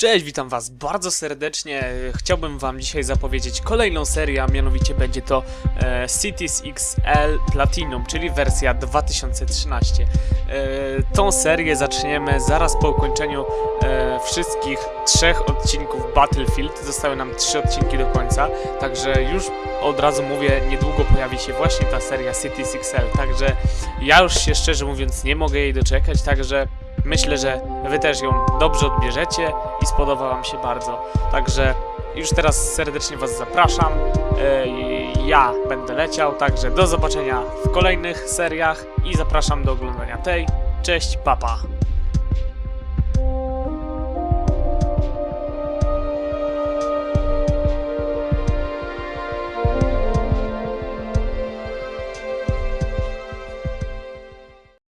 Cześć, witam Was bardzo serdecznie. Chciałbym Wam dzisiaj zapowiedzieć kolejną serię, a mianowicie będzie to e, Cities XL Platinum, czyli wersja 2013. E, tą serię zaczniemy zaraz po ukończeniu e, wszystkich trzech odcinków Battlefield. Zostały nam trzy odcinki do końca, także już od razu mówię, niedługo pojawi się właśnie ta seria Cities XL. Także ja już się szczerze mówiąc nie mogę jej doczekać, także myślę, że Wy też ją dobrze odbierzecie i spodoba Wam się bardzo. Także już teraz serdecznie Was zapraszam. E, Ja będę leciał, także do zobaczenia w kolejnych seriach i zapraszam do oglądania tej. Cześć, papa.